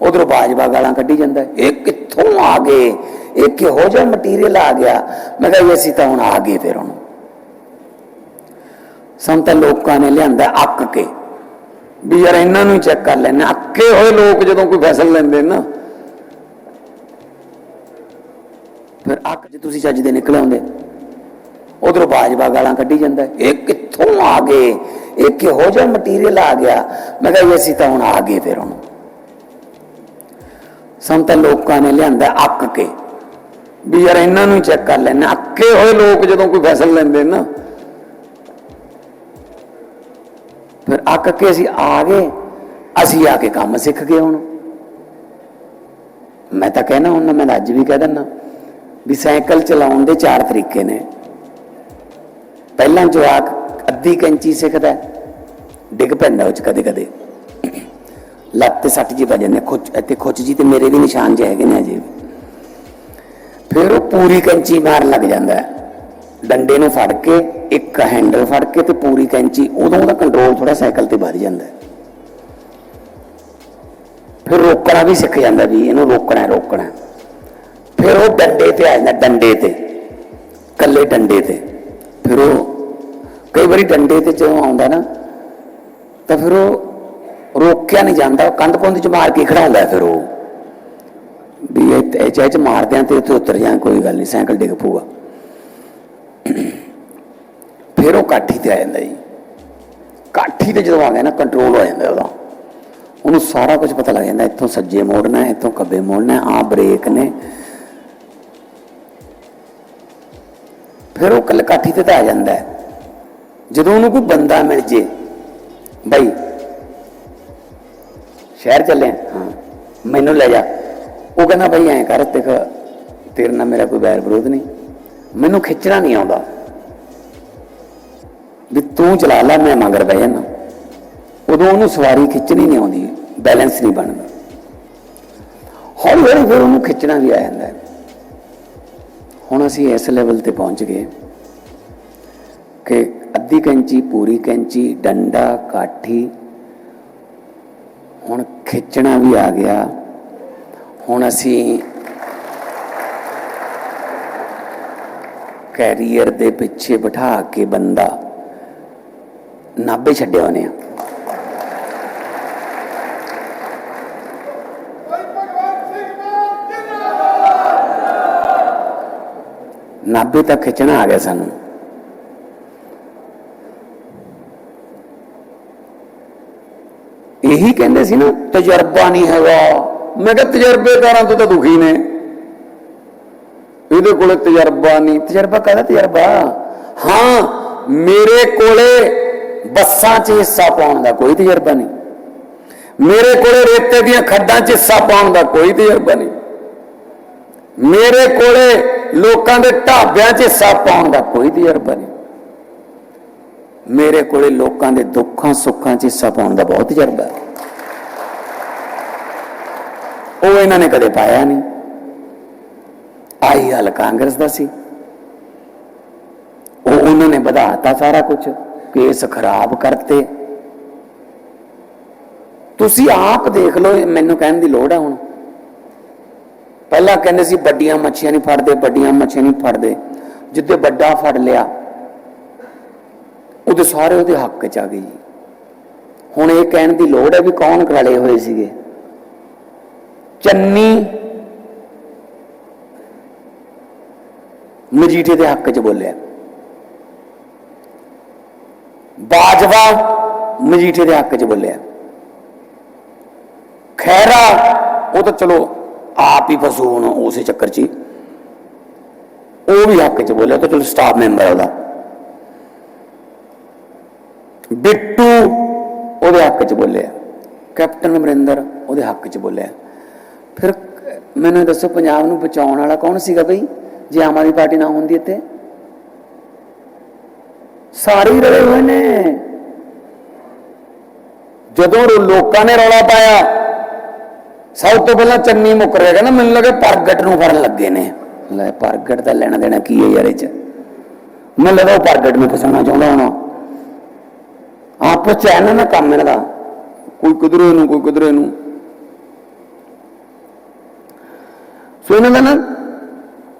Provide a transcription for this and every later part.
ਉਧਰੋਂ ਬਾਜਵਾ ਗਾਲਾਂ ਕੱਢੀ ਜਾਂਦਾ। ਇਹ ਕਿੱਥੋਂ ਆ ਗਏ? ਇਹ ਕਿਹੋ ਜਿਹਾ ਮਟੀਰੀਅਲ ਆ ਗਿਆ? ਮੈਂ ਕਿਹਾ ਜੀ, ਅਸੀਂ ਤਾਂ ਹੁਣ ਆ ਗਏ ਫਿਰ ਹੁਣ। ਸਾਨੂੰ ਤਾਂ ਲੋਕਾਂ ਨੇ ਲਿਆਂਦਾ ਅੱਕ ਕੇ। ਵੀ ਯਾਰ ਇਹਨਾਂ ਨੂੰ ਚੈੱਕ ਕਰ ਲੈਣਾ ਅੱਕੇ ਹੋਏ ਲੋਕ ਜਦੋਂ ਕੋਈ ਫੈਸਲਾ ਲੈਂਦੇ ਨਾ। ਫਿਰ ਅੱਕ ਜੇ ਤੁਸੀਂ ਚੱਜ ਦੇ ਨਿਕਲ ਆਉਂਦੇ ਉਧਰੋਂ ਬਾਜਵਾ ਗਾਲਾਂ ਕੱਢੀ ਜਾਂਦਾ। ਇਹ ਕਿੱਥੋਂ ਆ ਗਏ? ਇਹ ਕਿਹੋ ਜਿਹਾ ਮਟੀਰੀਅਲ ਆ ਗਿਆ? ਮੈਂ ਕਿਹਾ ਜੀ, ਅਸੀਂ ਤਾਂ ਹੁਣ ਆ ਗਏ ਫਿਰ ਹੁਣ। ਸਾਨੂੰ ਤਾਂ ਲੋਕਾਂ ਨੇ ਲਿਆਂਦਾ ਅੱਕ ਕੇ। ਵੀ ਯਾਰ ਇਹਨਾਂ ਨੂੰ ਚੈੱਕ ਕਰ ਲੈਣਾ ਅੱਕੇ ਹੋਏ ਲੋਕ ਜਦੋਂ ਕੋਈ ਫੈਸਲਾ ਲੈਂਦੇ ਨਾ। ਫਿਰ ਅੱਕ ਕੇ ਅਸੀਂ ਆ ਗਏ। ਅਸੀਂ ਆ ਕੇ ਕੰਮ ਸਿੱਖ ਗਏ ਹੁਣ। ਮੈਂ ਤਾਂ ਕਹਿਣਾ ਹੁਣ ਮੈਂ ਤਾਂ ਅੱਜ ਵੀ ਕਹਿ ਦਿੰਦਾ ਵੀ ਸਾਈਕਲ ਚਲਾਉਣ ਦੇ ਚਾਰ ਤਰੀਕੇ ਨੇ। ਪਹਿਲਾਂ ਜਵਾਕ ਅੱਧੀ ਕੈਂਚੀ ਸਿੱਖਦਾ, ਡਿੱਗ ਪੈਂਦਾ ਉਹ ਚ ਕਦੇ ਕਦੇ ਤੇ ਸੱਟ ਜੀ ਵੱਜ ਜਾਂਦੇ ਖੁੱਚ ਇੱਥੇ ਖੁੱਚ ਜੀ ਤੇ ਮੇਰੇ ਵੀ ਨਿਸ਼ਾਨ ਜਿਹੇ ਹੈਗੇ ਨੇ ਅਜੇ ਫਿਰ ਉਹ ਪੂਰੀ ਕੈਂਚੀ ਮਾਰਨ ਲੱਗ ਜਾਂਦਾ ਡੰਡੇ ਨੂੰ ਫੜ ਕੇ ਇੱਕ ਹੈਂਡਲ ਫੜ ਕੇ ਤੇ ਪੂਰੀ ਕੈਂਚੀ ਉਦੋਂ ਉਹਦਾ ਕੰਟਰੋਲ ਥੋੜਾ ਸਾਈਕਲ ਤੇ ਵੱਧ ਜਾਂਦਾ ਫਿਰ ਰੋਕਣਾ ਵੀ ਸਿੱਖ ਜਾਂਦਾ ਵੀ ਇਹਨੂੰ ਰੋਕਣਾ ਹੈ, ਰੋਕਣਾ ਫਿਰ ਉਹ ਡੰਡੇ ਤੇ ਆ ਜਾਂਦਾ ਡੰਡੇ ਤੇ ਕੱਲੇ ਡੰਡੇ ਤੇ। ਫਿਰ ਉਹ ਕਈ ਵਾਰੀ ਡੰਡੇ ਤੇ ਜਦੋਂ ਆਉਂਦਾ ਨਾ ਤਾਂ ਫਿਰ ਉਹ ਰੋਕਿਆ ਨਹੀਂ ਜਾਂਦਾ ਕੰਧ ਪੁੰਦ ਚ ਮਾਰ ਕੇ ਖੜਾਉਂਦਾ ਫਿਰ ਉਹ। ਵੀ ਇਹ ਚਾਹ ਚ ਮਾਰਦਿਆਂ ਤੇ ਉੱਥੇ ਉਤਰ ਜਾਂ ਕੋਈ ਗੱਲ ਨਹੀਂ, ਸਾਈਕਲ ਡਿੱਗ ਪਊਗਾ। ਫਿਰ ਉਹ ਕਾਠੀ ਤੇ ਆ ਜਾਂਦਾ ਜੀ। ਕਾਠੀ ਤੇ ਜਦੋਂ ਆ ਗਿਆ ਨਾ ਕੰਟਰੋਲ ਹੋ ਜਾਂਦਾ ਉਹਦਾ। ਉਹਨੂੰ ਸਾਰਾ ਕੁਝ ਪਤਾ ਲੱਗ ਜਾਂਦਾ, ਇੱਥੋਂ ਸੱਜੇ ਮੋੜਨਾ ਹੈ ਇੱਥੋਂ ਖੱਬੇ ਮੋੜਨਾ ਹੈ ਆ ਬ੍ਰੇਕ ਨੇ। ਫਿਰ ਉਹ ਕੱਲ ਕਾਠੀ ਤੇ ਤਾਂ ਆ ਜਾਂਦਾ। ਜਦੋਂ ਉਹਨੂੰ ਕੋਈ ਬੰਦਾ ਮਿਲ ਜੇ, ਬਈ ਸ਼ਹਿਰ ਚੱਲੇ ਹਾਂ, ਮੈਨੂੰ ਲੈ ਜਾ। ਉਹ ਕਹਿੰਦਾ, ਬਈ ਐਂ ਕਰ, ਦੇਖ, ਤੇਰੇ ਨਾਲ ਮੇਰਾ ਕੋਈ ਵੈਰ ਵਿਰੋਧ ਨਹੀਂ। ਮੈਨੂੰ ਖਿੱਚਣਾ ਨਹੀਂ ਆਉਂਦਾ। ਵੀ ਤੂੰ ਚਲਾ ਲੈ, ਮੈਂ ਮਗਰ ਬਹਿ ਜਾਣਾ ਉਦੋਂ ਉਹਨੂੰ ਸਵਾਰੀ ਖਿੱਚਣੀ ਨਹੀਂ ਆਉਂਦੀ, ਬੈਲੈਂਸ ਨਹੀਂ ਬਣਦਾ। ਹੌਲੀ ਹੌਲੀ ਫਿਰ ਉਹਨੂੰ ਖਿੱਚਣਾ ਵੀ ਆ ਜਾਂਦਾ ਹੁਣ ਅਸੀਂ ਇਸ ਲੈਵਲ ਤੇ ਪਹੁੰਚ ਗਏ ਕਿ ਅੱਧੀ ਕੈਂਚੀ, ਪੂਰੀ ਕੈਂਚੀ, ਡੰਡਾ, ਕਾਠੀ ਹੁਣ ਖਿੱਚਣਾ ਵੀ ਆ ਗਿਆ। ਹੁਣ ਅਸੀਂ ਕੈਰੀਅਰ ਦੇ ਪਿੱਛੇ ਬਿਠਾ ਕੇ ਬੰਦਾ ਨਾਭੇ ਛੱਡਿਆ ਉਹਨੇ। ਨਾਭੇ ਤੱਕ ਖਿੱਚਣਾ ਆ ਗਿਆ ਸਾਨੂੰ। ਇਹੀ ਕਹਿੰਦੇ ਸੀ ਨਾ, ਤਜਰਬਾ ਨਹੀਂ ਹੈਗਾ। ਮੈਂ ਕਿਹਾ ਤਜਰਬੇਕਾਰਾਂ ਤੋਂ ਤਾਂ ਦੁਖੀ ਨੇ। ਇਹਦੇ ਕੋਲੇ ਤਜਰਬਾ ਨਹੀਂ। ਤਜਰਬਾ ਕਾਹਦਾ ਤਜਰਬਾ? ਹਾਂ, ਮੇਰੇ ਕੋਲੇ ਬੱਸਾਂ 'ਚ ਹਿੱਸਾ ਪਾਉਣ ਦਾ ਕੋਈ ਤਜਰਬਾ ਨਹੀਂ। ਮੇਰੇ ਕੋਲੇ ਰੇਤੇ ਦੀਆਂ ਖੱਡਾਂ 'ਚ ਹਿੱਸਾ ਪਾਉਣ ਦਾ ਕੋਈ ਤਜਰਬਾ ਨਹੀਂ। ਮੇਰੇ ਕੋਲੇ ਲੋਕਾਂ ਦੇ ਢਾਬਿਆਂ 'ਚ ਹਿੱਸਾ ਪਾਉਣ ਦਾ ਕੋਈ ਤਜਰਬਾ ਨਹੀਂ। ਮੇਰੇ ਕੋਲੇ ਲੋਕਾਂ ਦੇ ਦੁੱਖਾਂ ਸੁੱਖਾਂ 'ਚ ਹਿੱਸਾ ਪਾਉਣ ਦਾ ਬਹੁਤ ਤਜਰਬਾ ਹੈ। ਉਹ ਇਹਨਾਂ ਨੇ ਕਦੇ ਪਾਇਆ ਨਹੀਂ। ਆਈ ਹਾਲ ਕਾਂਗਰਸ ਦਾ ਸੀ। ਉਹ ਉਹਨਾਂ ਨੇ ਵਧਾਤਾ ਸਾਰਾ ਕੁਝ, ਕੇਸ ਖਰਾਬ ਕਰਤੇ। ਤੁਸੀਂ ਆਪ ਦੇਖ ਲਓ, ਮੈਨੂੰ ਕਹਿਣ ਦੀ ਲੋੜ ਹੈ ਹੁਣ। ਪਹਿਲਾਂ ਕਹਿੰਦੇ ਸੀ, ਵੱਡੀਆਂ ਮੱਛੀਆਂ ਨਹੀਂ ਫੜਦੇ, ਵੱਡੀਆਂ ਮੱਛੀਆਂ ਨਹੀਂ ਫੜਦੇ। ਜਿੱਦੇ ਵੱਡਾ ਫੜ ਲਿਆ ਉਹਦੇ ਸਾਰੇ ਉਹਦੇ ਹੱਕ ਚ ਆ ਗਏ ਜੀ। ਹੁਣ ਇਹ ਕਹਿਣ ਦੀ ਲੋੜ ਹੈ ਵੀ ਕੌਣ ਰਲੇ ਹੋਏ ਸੀਗੇ? ਚੰਨੀ ਮਜੀਠੇ ਦੇ ਹੱਕ ਚ ਬੋਲਿਆ। ਬਾਜਵਾ ਮਜੀਠੇ ਦੇ ਹੱਕ ਚ ਬੋਲਿਆ। ਖੈਰਾ ਉਹ ਤਾਂ ਚਲੋ ਆਪ ਹੀ ਫਸੂ ਹੁਣ ਉਸੇ ਚੱਕਰ 'ਚ ਹੀ। ਉਹ ਵੀ ਹੱਕ ਚ ਬੋਲਿਆ ਤਾਂ ਚਲੋ ਸਟਾਫ ਮੈਂਬਰ ਉਹਦਾ। ਬਿੱਟੂ ਉਹਦੇ ਹੱਕ ਚ ਬੋਲਿਆ। ਕੈਪਟਨ ਅਮਰਿੰਦਰ ਉਹਦੇ ਹੱਕ ਚ ਬੋਲਿਆ। ਫਿਰ ਮੈਨੂੰ ਦੱਸੋ ਪੰਜਾਬ ਨੂੰ ਬਚਾਉਣ ਵਾਲਾ ਕੌਣ ਸੀਗਾ ਬਈ? ਜੇ ਆਮ ਆਦਮੀ ਪਾਰਟੀ ਨਾ ਹੁੰਦੀ ਇੱਥੇ। ਸਾਰੇ ਹੀ ਰਲੇ ਹੋਏ ਨੇ। ਜਦੋਂ ਲੋਕਾਂ ਨੇ ਰੌਲਾ ਪਾਇਆ, ਸਭ ਤੋਂ ਪਹਿਲਾਂ ਚੰਨੀ ਮੁੱਕ ਰਿਹਾ ਕਹਿੰਦਾ ਮੈਨੂੰ ਲੱਗੇ ਪ੍ਰਗਟ ਨੂੰ ਫੜਨ ਲੱਗੇ ਨੇ। ਲੈ ਪ੍ਰਗਟ ਦਾ ਲੈਣਾ ਦੇਣਾ ਕੀ ਹੈ ਯਾਰ ਇਹ ਚ? ਮੈਨੂੰ ਲੱਗਾ ਉਹ ਪ੍ਰਗਟ ਨੂੰ ਫਸਾਉਣਾ ਚਾਹੁੰਦਾ ਹੋਣਾ। ਆਪਸ ਚ ਇਹਨਾਂ ਦਾ ਕੰਮ ਇਹਨਾਂ ਦਾ। ਕੋਈ ਕਿਧਰੇ ਨੂੰ, ਕੋਈ ਕਿਧਰੇ ਨੂੰ। ਸੋ ਇਹਨਾਂ ਦਾ ਨਾ,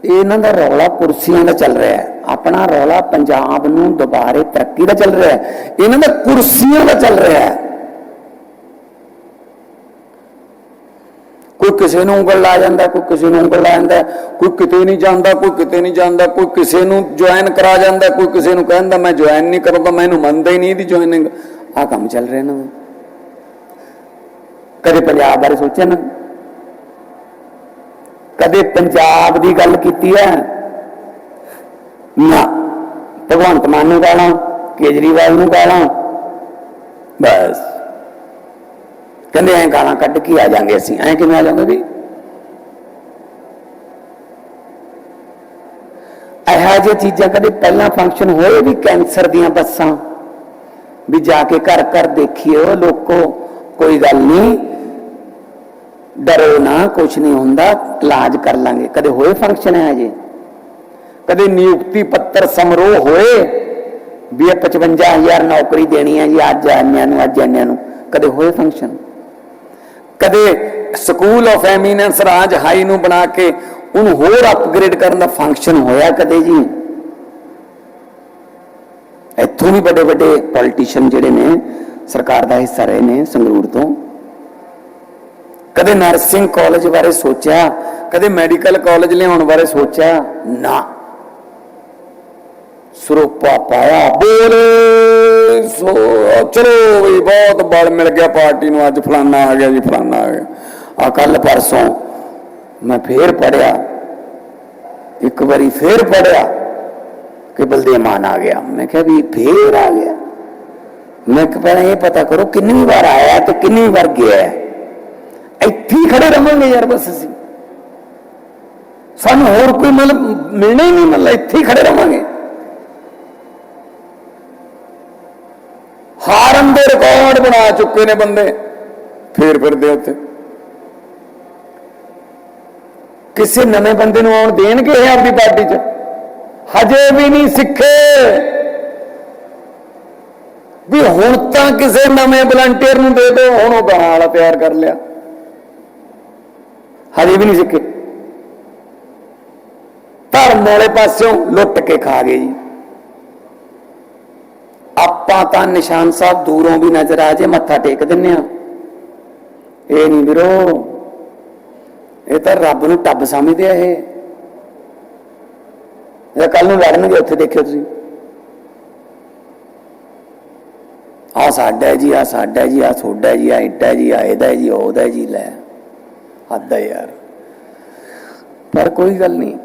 ਇਹਨਾਂ ਦਾ ਰੌਲਾ ਕੁਰਸੀਆਂ ਦਾ ਚੱਲ ਰਿਹਾ ਹੈ। ਆਪਣਾ ਰੌਲਾ ਪੰਜਾਬ ਨੂੰ ਦੁਬਾਰੇ ਤਰੱਕੀ ਦਾ ਚੱਲ ਰਿਹਾ ਹੈ। ਇਹਨਾਂ ਦਾ ਕੁਰਸੀਆਂ ਦਾ ਚੱਲ ਰਿਹਾ ਹੈ। ਕੋਈ ਕਿਸੇ ਨੂੰ ਉਂਗਲ ਲਾ ਜਾਂਦਾ, ਕੋਈ ਕਿਸੇ ਨੂੰ ਉਂਗਲ ਲਾ ਜਾਂਦਾ, ਕੋਈ ਕਿਤੇ ਨਹੀਂ ਜਾਂਦਾ, ਕੋਈ ਕਿਤੇ ਨਹੀਂ ਜਾਂਦਾ, ਕੋਈ ਕਿਸੇ ਨੂੰ ਜੁਆਇਨ ਕਰਾ ਜਾਂਦਾ, ਕੋਈ ਕਿਸੇ ਨੂੰ ਕਹਿੰਦਾ ਮੈਂ ਜੁਆਇਨ ਨਹੀਂ ਕਰਦਾ ਮੈਨੂੰ ਮੰਨਦਾ ਹੀ ਨਹੀਂ ਇਹਦੀ ਜੁਆਇਨਿੰਗ ਆ ਕੰਮ ਚੱਲ ਰਿਹਾ ਇਹਨਾਂ ਕਦੇ ਪੰਜਾਬ ਬਾਰੇ ਸੋਚਿਆ ਨਾ? ਕਦੇ ਪੰਜਾਬ ਦੀ ਗੱਲ ਕੀਤੀ ਹੈ? ਨਾ। ਭਗਵੰਤ ਮਾਨ ਨੂੰ ਗਾਲਾਂ ਕੇਜਰੀਵਾਲ ਨੂੰ ਗਾਲਾਂ ਬਸ। ਕਹਿੰਦੇ ਐਂ ਗਾਲਾਂ ਕੱਢ ਕੇ ਆ ਜਾਾਂਗੇ ਅਸੀਂ। ਐਂ ਕਿਵੇਂ ਆ ਜਾਾਂਗੇ ਵੀ? ਇਹੋ ਜਿਹੀ ਚੀਜ਼ਾਂ ਕਦੇ ਪਹਿਲਾਂ ਫੰਕਸ਼ਨ ਹੋਏ ਵੀ ਕੈਂਸਰ ਦੀਆਂ ਬੱਸਾਂ? ਵੀ ਜਾ ਕੇ ਘਰ ਘਰ ਦੇਖਿਓ, ਲੋਕੋ, ਕੋਈ ਗੱਲ ਨਹੀਂ। ਡਰੋ ਨਾ ਕੁਝ ਨਹੀਂ ਹੁੰਦਾ, ਇਲਾਜ ਕਰ ਲਾਂਗੇ। ਕਦੇ ਹੋਏ ਫੰਕਸ਼ਨ ਹੈ ਅਜੇ ਕਦੇ ਨਿਯੁਕਤੀ ਪੱਤਰ ਸਮਰੋਹ ਹੋਏ ਵੀ ਇਹ 55000 ਨੌਕਰੀ ਦੇਣੀ ਹੈ ਜੀ, ਅੱਜ ਆਨਿਆਂ ਨੂੰ, ਅੱਜ ਆਨਿਆਂ ਨੂੰ। ਕਦੇ ਹੋਏ ਫੰਕਸ਼ਨ ਕਦੇ ਸਕੂਲ ਆਫ ਐਮੀਨੈਂਸ ਰਾਜ ਹਾਈ ਨੂੰ ਬਣਾ ਕੇ ਉਹਨੂੰ ਹੋਰ ਅਪਗ੍ਰੇਡ ਕਰਨ ਦਾ ਫੰਕਸ਼ਨ ਹੋਇਆ ਕਦੇ ਜੀ? ਇੱਥੋਂ ਵੀ ਵੱਡੇ ਵੱਡੇ ਪੋਲੀਟੀਸ਼ੀਅਨ ਜਿਹੜੇ ਨੇ, ਸਰਕਾਰ ਦਾ ਹਿੱਸਾ ਰਹੇ ਨੇ ਸੰਗਰੂਰ ਤੋਂ। ਕਦੇ ਨਰਸਿੰਗ ਕਾਲਜ ਬਾਰੇ ਸੋਚਿਆ, ਕਦੇ ਮੈਡੀਕਲ ਕਾਲਜ ਲਿਆਉਣ ਬਾਰੇ ਸੋਚਿਆ? ਨਾ। ਸਰੋਪਾ ਪਾਇਆ, ਬੋਲੇ! ਸੋ ਚਲੋ ਵੀ ਬਹੁਤ ਬਲ ਮਿਲ ਗਿਆ ਪਾਰਟੀ ਨੂੰ, ਅੱਜ ਫਲਾਨਾ ਆ ਗਿਆ ਜੀ, ਫਲਾਨਾ ਆ ਗਿਆ। ਆ ਕੱਲ ਪਰਸੋਂ ਮੈਂ ਫੇਰ ਪੜਿਆ ਇੱਕ ਵਾਰੀ ਫੇਰ ਪੜਿਆ ਕਿ ਬਲਦੇਵ ਮਾਨ ਆ ਗਿਆ। ਮੈਂ ਕਿਹਾ ਵੀ ਫੇਰ ਆ ਗਿਆ। ਮੈਂ ਕਿਹਾ ਪਹਿਲਾਂ ਇਹ ਪਤਾ ਕਰੋ ਕਿੰਨੀ ਵਾਰ ਆਇਆ ਤੇ ਕਿੰਨੀ ਵਾਰ ਗਿਆ। ਇੱਥੇ ਖੜੇ ਰਵਾਂਗੇ ਯਾਰ ਬਸ ਅਸੀਂ। ਸਾਨੂੰ ਹੋਰ ਕੋਈ ਮਤਲਬ ਮਿਲਣਾ ਹੀ ਨਹੀਂ ਮਤਲਬ ਇੱਥੇ ਖੜੇ ਰਵਾਂਗੇ ਦੇ ਰਿਕਾਰਡ ਬਣਾ ਚੁੱਕੇ ਨੇ ਬੰਦੇ। ਫੇਰ ਫਿਰਦੇ ਉੱਥੇ। ਕਿਸੇ ਨਵੇਂ ਬੰਦੇ ਨੂੰ ਆਉਣ ਦੇਣਗੇ ਇਹ ਆਪਦੀ ਪਾਰਟੀ 'ਚ? ਹਜੇ ਵੀ ਨਹੀਂ ਸਿੱਖੇ। ਵੀ ਹੁਣ ਤਾਂ ਕਿਸੇ ਨਵੇਂ ਵਲੰਟੀਅਰ ਨੂੰ ਦੇ ਦਿਓ ਹੁਣ ਉਹ ਗਾਹਾਂ ਵਾਲਾ ਤਿਆਰ ਕਰ ਲਿਆ। ਹਜੇ ਵੀ ਨਹੀਂ ਸਿੱਖੇ। ਧਰਮ ਵਾਲੇ ਪਾਸਿਓਂ ਲੁੱਟ ਕੇ ਖਾ ਗਏ ਜੀ। ਆਪਾਂ ਤਾਂ ਨਿਸ਼ਾਨ ਸਾਹਿਬ ਦੂਰੋਂ ਵੀ ਨਜ਼ਰ ਆ ਜੇ, ਮੱਥਾ ਟੇਕ ਦਿੰਨੇ ਆ। ਇਹ ਨਹੀਂ ਵੀਰੋ, ਇਹ ਤਾਂ ਰੱਬ ਨੂੰ ਟੱਬ ਸਮਝਦੇ ਆ ਇਹ। ਇਹ ਕੱਲ ਨੂੰ ਲੜਨਗੇ, ਉੱਥੇ ਦੇਖਿਓ ਤੁਸੀਂ। ਆ ਸਾਡਾ ਜੀ, ਆ ਸਾਡਾ ਜੀ, ਆ ਤੁਹਾਡਾ ਜੀ, ਆ ਇੱਟਾ ਜੀ, ਆ ਇਹਦਾ ਜੀ, ਉਹਦਾ ਜੀ, ਲੈ। ਹੱਦ ਹੈ ਯਾਰ। ਪਰ ਕੋਈ ਗੱਲ ਨਹੀਂ।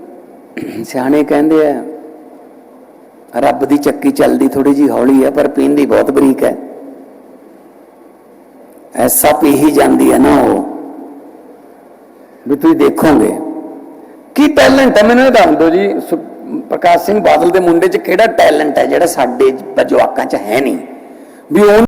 ਸਿਆਣੇ ਕਹਿੰਦੇ ਆ ਰੱਬ ਦੀ ਚੱਕੀ ਚੱਲਦੀ ਥੋੜੀ ਜੀ ਹੌਲੀ ਹੈ, ਪਰ ਪੀਂਦੀ ਬਹੁਤ ਬਰੀਕ ਹੈ। ਐਸਾ ਪੀ ਹੀ ਜਾਂਦੀ ਹੈ ਨਾ ਉਹ, ਵੀ ਤੁਸੀਂ ਦੇਖੋਗੇ। ਕੀ ਟੈਲੈਂਟ ਹੈ? ਮੈਨੂੰ ਇਹ ਦੱਸ ਦਿਓ ਜੀ ਪ੍ਰਕਾਸ਼ ਸਿੰਘ ਬਾਦਲ ਦੇ ਮੁੰਡੇ 'ਚ ਕਿਹੜਾ ਟੈਲੈਂਟ ਹੈ ਜਿਹੜਾ ਸਾਡੇ ਜਵਾਕਾਂ 'ਚ ਹੈ ਨਹੀਂ? ਵੀ ਉਹ